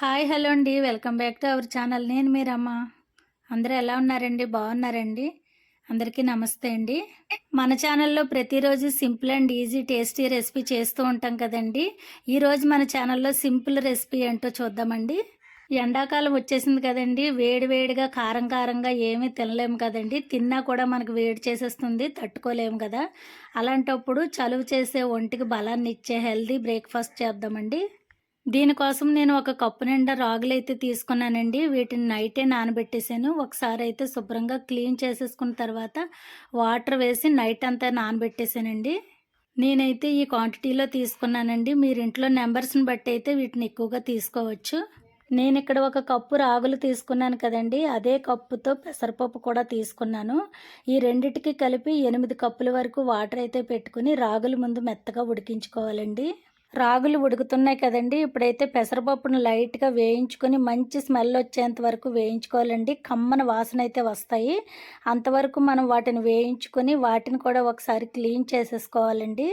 Hi hello అండి. Welcome back to our channel. నేను మీరమ్మ అందరూ ఎలా ఉన్నారండి? బాగున్నారండి? అందరికీ నమస్తే అండి. మన ఛానల్లో ప్రతిరోజు simple and easy tasty recipe చేస్తూ ఉంటాం కదండి. ఈరోజు మన ఛానల్లో సింపుల్ రెసిపీ ఏంటో చూద్దామండి. ఎండాకాలం వచ్చేసింది కదండి. వేడి వేడిగా కారం కారంగా ఏమీ తినలేము కదండి. తిన్నా కూడా మనకు వేడి చేసేస్తుంది తట్టుకోలేము కదా. అలాంటప్పుడు చలువ చేసే ఒంటికి బలాన్ని ఇచ్చే హెల్దీ బ్రేక్ఫాస్ట్ చేద్దామండి. దీనికోసం నేను ఒక కప్పు నిండా రాగులు అయితే తీసుకున్నానండి. వీటిని నైటే నానబెట్టేసాను. ఒకసారి అయితే శుభ్రంగా క్లీన్ చేసేసుకున్న తర్వాత వాటర్ వేసి నైట్ అంతా నానబెట్టేసానండి. నేనైతే ఈ క్వాంటిటీలో తీసుకున్నానండి. మీరు ఇంట్లో నెంబర్స్ని బట్టి అయితే వీటిని ఎక్కువగా తీసుకోవచ్చు. నేను ఇక్కడ ఒక కప్పు రాగులు తీసుకున్నాను కదండి. అదే కప్పుతో పెసరపప్పు కూడా తీసుకున్నాను. ఈ రెండిటికి కలిపి ఎనిమిది కప్పుల వరకు వాటర్ అయితే పెట్టుకుని రాగులు ముందు మెత్తగా ఉడికించుకోవాలండి. రాగులు ఉడుకుతున్నాయి కదండి. ఇప్పుడైతే పెసరపప్పును లైట్గా వేయించుకొని మంచి స్మెల్ వచ్చేంత వరకు వేయించుకోవాలండి. కమ్మన వాసన అయితే వస్తాయి. అంతవరకు మనం వాటిని వేయించుకొని వాటిని కూడా ఒకసారి క్లీన్ చేసేసుకోవాలండి.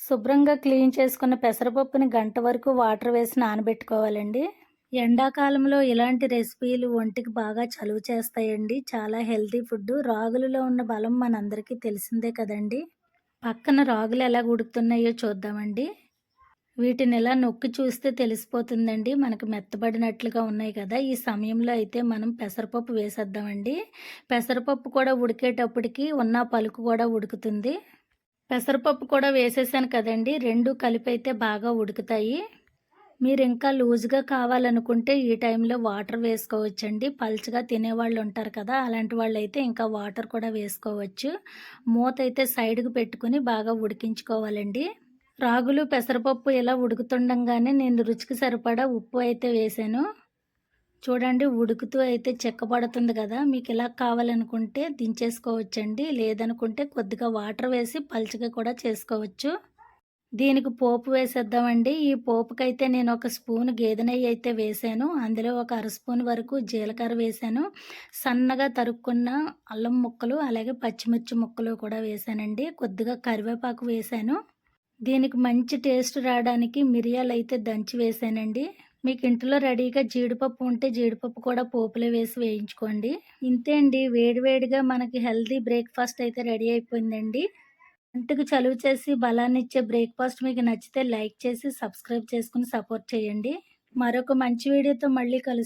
శుభ్రంగా క్లీన్ చేసుకున్న పెసరపప్పుని గంట వరకు వాటర్ వేసి నానబెట్టుకోవాలండి. ఎండాకాలంలో ఇలాంటి రెసిపీలు ఒంటికి బాగా చలువ చేస్తాయండి. చాలా హెల్తీ ఫుడ్ రాగులలో ఉన్న బలం మనందరికీ తెలిసిందే కదండి. పక్కన రాగులు ఎలా ఉడుకుతున్నాయో చూద్దామండి. వీటిని ఇలా నొక్కి చూస్తే తెలిసిపోతుందండి? మనకు మెత్తబడినట్లుగా ఉన్నాయి కదా. ఈ సమయంలో అయితే మనం పెసరపప్పు వేసేద్దామండి. పెసరపప్పు కూడా ఉడికేటప్పటికి ఉన్న పలుకు కూడా ఉడుకుతుంది. పెసరపప్పు కూడా వేసేసాను కదండి. రెండు కలిపి అయితే బాగా ఉడుకుతాయి. మీరు ఇంకా లూజ్గా కావాలనుకుంటే ఈ టైంలో వాటర్ వేసుకోవచ్చండి. పల్చగా తినేవాళ్ళు ఉంటారు కదా అలాంటి వాళ్ళు అయితే ఇంకా వాటర్ కూడా వేసుకోవచ్చు. మూత అయితే సైడ్కి పెట్టుకుని బాగా ఉడికించుకోవాలండి. రాగులు పెసరపప్పు ఇలా ఉడుకుతుండగానే నేను రుచికి సరిపడా ఉప్పు అయితే వేసాను. చూడండి ఉడుకుతూ అయితే చెక్కబడుతుంది కదా మీకు ఇలా కావాలనుకుంటే దించేసుకోవచ్చండి. లేదనుకుంటే కొద్దిగా వాటర్ వేసి పలుచగా కూడా చేసుకోవచ్చు. దీనికి పోపు వేసేద్దామండి. ఈ పోపుకైతే నేను ఒక స్పూన్ గేదె నెయ్యి అయితే వేసాను. అందులో ఒక అర స్పూన్ వరకు జీలకర్ర వేసాను. సన్నగా తరుక్కున్న అల్లం ముక్కలు అలాగే పచ్చిమిర్చి ముక్కలు కూడా వేసానండి. కొద్దిగా కరివేపాకు వేసాను. దీనికి మంచి టేస్ట్ రావడానికి మిరియాలు అయితే దంచి వేసానండి. మీకు ఇంట్లో రెడీగా జీడిపప్పు ఉంటే జీడిపప్పు కూడా పోపులో వేసి వేయించుకోండి. ఇంతే అండి వేడివేడిగా మనకి హెల్తీ బ్రేక్ఫాస్ట్ అయితే రెడీ అయిపోయిందండి. ఇంటికి చలువ చేసి బలాన్ని ఇచ్చే బ్రేక్ఫాస్ట్ మీకు నచ్చితే లైక్ చేసి సబ్స్క్రైబ్ చేసుకుని సపోర్ట్ చేయండి. మరొక మంచి వీడియోతో మళ్ళీ కలుస్తాను